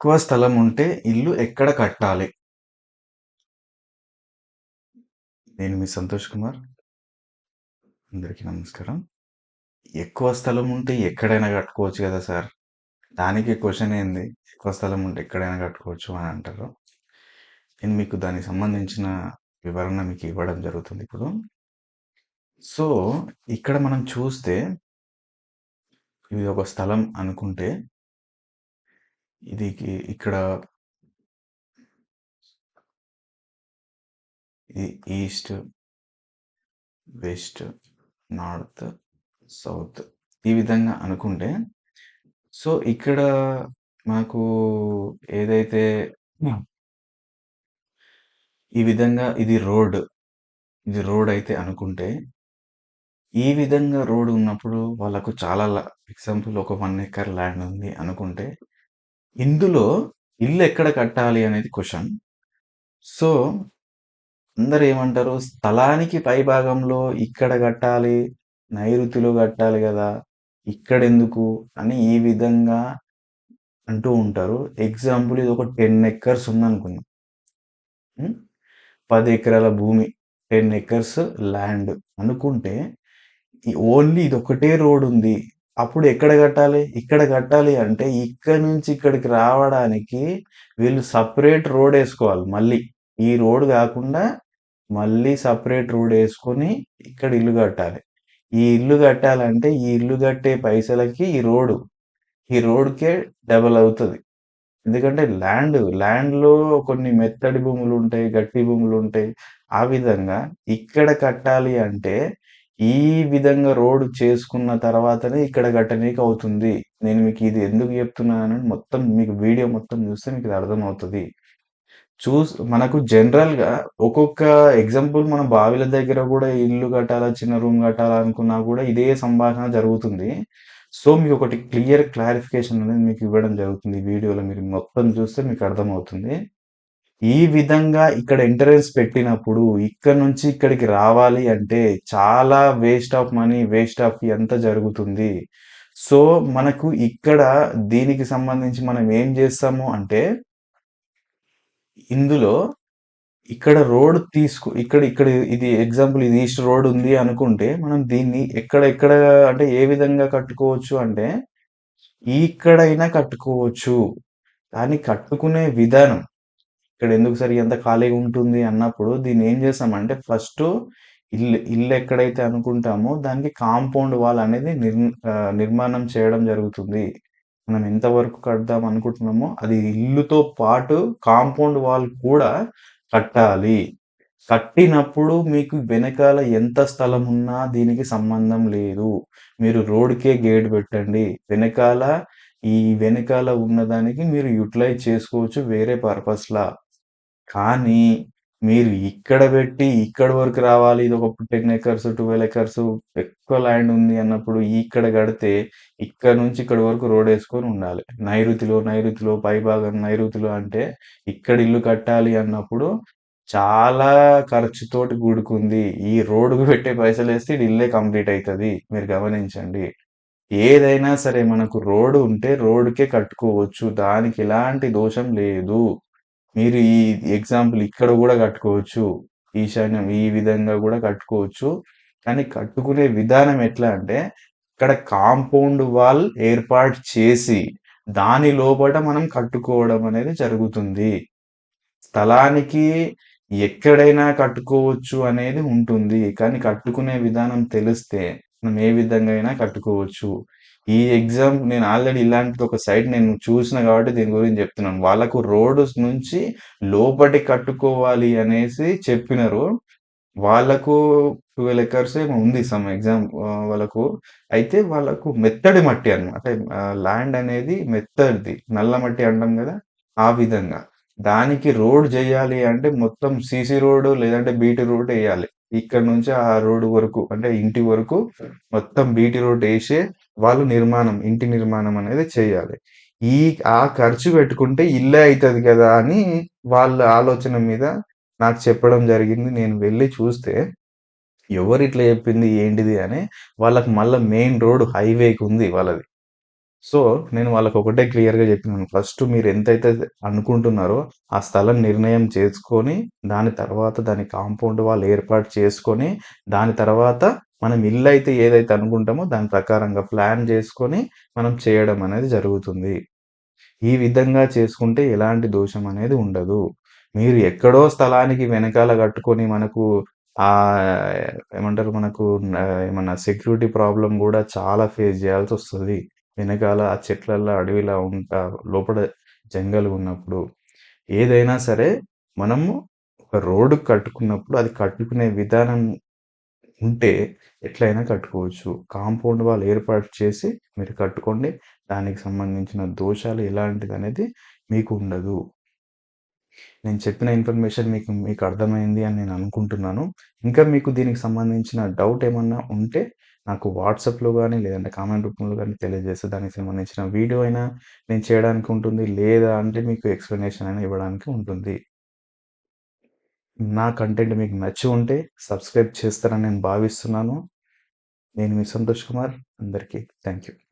ఎక్కువ స్థలం ఉంటే ఇల్లు ఎక్కడ కట్టాలి? నేను మీ సంతోష్ కుమార్. అందరికీ నమస్కారం. ఎక్కువ స్థలం ఉంటే ఎక్కడైనా కట్టుకోవచ్చు కదా సార్! దానికి క్వశ్చన్ ఏంది? ఎక్కువ స్థలం ఉంటే ఎక్కడైనా కట్టుకోవచ్చు అని అంటారు. నేను మీకు దానికి సంబంధించిన వివరణ మీకు ఇవ్వడం జరుగుతుంది ఇప్పుడు. సో, ఇక్కడ మనం చూస్తే ఇది ఒక స్థలం అనుకుంటే ఇదికి ఇక్కడ ఇది ఈస్ట్, వెస్ట్, నార్త్, సౌత్ ఈ విధంగా అనుకుంటే సో, ఇక్కడ మనకు ఏదైతే ఈ విధంగా ఇది రోడ్. ఇది రోడ్ అయితే అనుకుంటే ఈ విధంగా రోడ్ ఉన్నప్పుడు వాళ్ళకు చాలా ఎగ్జాంపుల్ ఒక 1 ఎకర్ ల్యాండ్ ఉంది అనుకుంటే ఇందులో ఇల్లు ఎక్కడ కట్టాలి అనేది క్వశ్చన్ సో, అందరు ఏమంటారు? స్థలానికి పైభాగంలో ఇక్కడ కట్టాలి, నైరుతిలో కట్టాలి గదా! ఇక్కడెందుకు? అని ఈ విధంగా అంటూ ఉంటారు. ఎగ్జాంపుల్ ఇది ఒక 10 ఎకర్స్ ఉందనుకుందాం. పది ఎకరాల భూమి, 10 ఎకర్స్ ల్యాండ్ అనుకుంటే ఓన్లీ ఇది ఒకటే రోడ్ ఉంది. అప్పుడు ఎక్కడ కట్టాలి? ఇక్కడ కట్టాలి అంటే ఇక్కడి నుంచి ఇక్కడికి రావడానికి వీళ్ళు సపరేట్ రోడ్ వేసుకోవాలి మళ్ళీ. ఈ రోడ్ కాకుండా మళ్ళీ సపరేట్ రోడ్ వేసుకొని ఇక్కడ ఇల్లు కట్టాలి. ఈ ఇల్లు కట్టాలంటే ఈ ఇల్లు కట్టే పైసలకి ఈ రోడ్. ఈ రోడ్‌కే డబల్ అవుతుంది ఎందుకంటే ల్యాండ్, ల్యాండ్‌లో కొన్ని మెత్తడి భూములు ఉంటాయి గట్టి భూములు ఉంటాయి ఆ విధంగా ఇక్కడ కట్టాలి అంటే ఈ విధంగా రోడ్ చేసుకున్న తర్వాతనే ఇక్కడ కట్టనీకి అవుతుంది. నేను మీకు ఇది ఎందుకు చెప్తున్నానని మొత్తం మీకు వీడియో మొత్తం చూస్తే మీకు ఇది అర్థమవుతుంది చూస్ మనకు జనరల్‌గా ఒక్కొక్క ఎగ్జాంపుల్ మన బావిల దగ్గర కూడా ఇల్లు కట్టాలా, చిన్న రూమ్ కట్టాలా అనుకున్నా కూడా ఇదే సంభాషణ జరుగుతుంది. సో, మీకు ఒకటి క్లియర్ క్లారిఫికేషన్ అనేది మీకు ఇవ్వడం జరుగుతుంది. ఈ వీడియోలో మీరు మొత్తం చూస్తే మీకు అర్థమవుతుంది. ఈ విధంగా ఇక్కడ ఎంట్రన్స్ పెట్టినప్పుడు ఇక్కడ నుంచి ఇక్కడికి రావాలి అంటే చాలా waste of money, waste of ఎంత జరుగుతుంది. సో, మనకు ఇక్కడ దీనికి సంబంధించి మనం ఏం చేస్తాము అంటే ఇందులో ఇక్కడ రోడ్ తీసుకు ఇక్కడ ఇక్కడ ఇది ఎగ్జాంపుల్ ఇది ఈస్ట్ రోడ్ ఉంది అనుకుంటే మనం దీన్ని ఎక్కడ ఎక్కడ అంటే ఏ విధంగా కట్టుకోవచ్చు అంటే ఇక్కడైనా కట్టుకోవచ్చు. కానీ కట్టుకునే విధానం ఇక్కడ ఎందుకు సరి ఎంత ఖాళీగా ఉంటుంది అన్నప్పుడు దీన్ని ఏం చేస్తామంటే ఫస్ట్ ఇల్లు ఇల్లు ఎక్కడైతే అనుకుంటామో దానికి కాంపౌండ్ వాల్ అనేది నిర్ నిర్మాణం చేయడం జరుగుతుంది. మనం ఎంతవరకు కడదాం అనుకుంటున్నామో అది ఇల్లుతో పాటు కాంపౌండ్ వాల్ కూడా కట్టాలి. కట్టినప్పుడు మీకు వెనకాల ఎంత స్థలం ఉన్నా దీనికి సంబంధం లేదు. మీరు రోడ్‌కే గేట్ పెట్టండి. వెనకాల ఈ వెనకాల ఉన్నదానికి మీరు యుటిలైజ్ చేసుకోవచ్చు వేరే పర్పస్‌లా. కానీ మీరు ఇక్కడ పెట్టి ఇక్కడ వరకు రావాలి. ఇది ఒక టెన్ ఎకర్స్, 12 ఎకర్స్ ఎక్కువ ల్యాండ్ ఉంది అన్నప్పుడు ఇక్కడ కడితే ఇక్కడ నుంచి ఇక్కడ వరకు రోడ్ వేసుకొని ఉండాలి. నైరుతిలో, నైరుతిలో పైభాగం నైరుతిలో అంటే ఇక్కడ ఇల్లు కట్టాలి అన్నప్పుడు చాలా ఖర్చుతోటి కూడుకుంది. ఈ రోడ్‌కు పెట్టే పైసలేస్తే ఇది ఇల్లే కంప్లీట్ అవుతుంది మీరు గమనించండి. ఏదైనా సరే మనకు రోడ్ ఉంటే రోడ్‌కే కట్టుకోవచ్చు. దానికి ఎలాంటి దోషం లేదు. మీరు ఈ ఎగ్జాంపుల్ ఇక్కడ కూడా కట్టుకోవచ్చు. ఈశాన్యం ఈ విధంగా కూడా కట్టుకోవచ్చు. కానీ కట్టుకునే విధానం ఎట్లా అంటే ఇక్కడ కాంపౌండ్ వాల్ ఏర్పాటు చేసి దాని లోపట మనం కట్టుకోవడం అనేది జరుగుతుంది. స్థలానికి ఎక్కడైనా కట్టుకోవచ్చు అనేది ఉంటుంది. కానీ కట్టుకునే విధానం తెలిస్తే మనం ఏ విధంగా అయినా కట్టుకోవచ్చు. ఈ ఎగ్జామ్ నేను ఆల్రెడీ ఇలాంటిది ఒక సైట్ నేను చూసిన కాబట్టి దీని గురించి చెప్తున్నాను. వాళ్ళకు రోడ్ నుంచి లోపటి కట్టుకోవాలి అనేసి చెప్పినారు వాళ్ళకు 12 ఎకర్స్ ఏమో ఉంది సమ్ ఎగ్జామ్ వాళ్ళకు. అయితే వాళ్ళకు మెత్తడి మట్టి అన్నమాట. ల్యాండ్ అనేది మెత్తడిది. నల్ల మట్టి అంటాం కదా ఆ విధంగా. దానికి రోడ్ చేయాలి అంటే మొత్తం సీసీ రోడ్ లేదంటే బీటీ రోడ్ వేయాలి ఇక్కడ నుంచి ఆ రోడ్ వరకు అంటే ఇంటి వరకు మొత్తం బీటీ రోడ్ వేసే వాళ్ళు నిర్మాణం ఇంటి నిర్మాణం అనేది చేయాలి. ఈ ఆ ఖర్చు పెట్టుకుంటే ఇల్లే అవుతుంది కదా! అని వాళ్ళ ఆలోచన మీద నాకు చెప్పడం జరిగింది. నేను వెళ్ళి చూస్తే ఎవరిట్లా చెప్పింది ఏంటిది అని వాళ్ళకి మళ్ళీ మెయిన్ రోడ్ హైవేకి ఉంది వాళ్ళది. సో, నేను వాళ్ళకొకటే క్లియర్‌గా చెప్పినాను ఫస్ట్ మీరు ఎంతైతే అనుకుంటున్నారో, ఆ స్థలం నిర్ణయం చేసుకొని, దాని తర్వాత దాని కాంపౌండ్ వాళ్ళు ఏర్పాటు చేసుకొని, దాని తర్వాత మనం ఇల్లు అయితే ఏదైతే అనుకుంటామో దాని ప్రకారంగా ప్లాన్ చేసుకొని మనం చేయడం అనేది జరుగుతుంది. ఈ విధంగా చేసుకుంటే ఎలాంటి దోషం అనేది ఉండదు. మీరు ఎక్కడో స్థలానికి వెనకాల కట్టుకొని మనకు ఆ ఏమంటారు మనకు ఏమన్నా సెక్యూరిటీ ప్రాబ్లం కూడా చాలా ఫేస్ చేయాల్సి వస్తుంది వెనకాల ఆ చెట్లల్లో అడవిలా ఉంటా లోపల జంగల్ ఉన్నప్పుడు. ఏదైనా సరే మనము ఒక రోడ్డు కట్టుకున్నప్పుడు అది కట్టుకునే విధానం ఉంటే ఎట్లైనా కట్టుకోవచ్చు. కాంపౌండ్ వాల్ ఏర్పాటు చేసి మీరు కట్టుకోండి. దానికి సంబంధించిన దోషాలు ఎలాంటిది అనేది మీకు ఉండదు. నేను చెప్పిన ఇన్ఫర్మేషన్ మీకు మీకు అర్థమైంది అని నేను అనుకుంటున్నాను. ఇంకా మీకు దీనికి సంబంధించిన డౌట్ ఏమన్నా ఉంటే నాకు వాట్సాప్‌లో కానీ లేదంటే కామెంట్ రూపంలో కానీ తెలియజేస్తే దానికి సంబంధించిన వీడియో అయినా నేను చేయడానికి ఉంటుంది. లేదా అంటే మీకు ఎక్స్ప్లెనేషన్ అయినా ఇవ్వడానికి ఉంటుంది. నా కంటెంట్ మీకు నచ్చి ఉంటే సబ్స్క్రైబ్ చేస్తారని నేను భావిస్తున్నాను. నేను మీ సంతోష్ కుమార్. అందరికీ థ్యాంక్ యూ.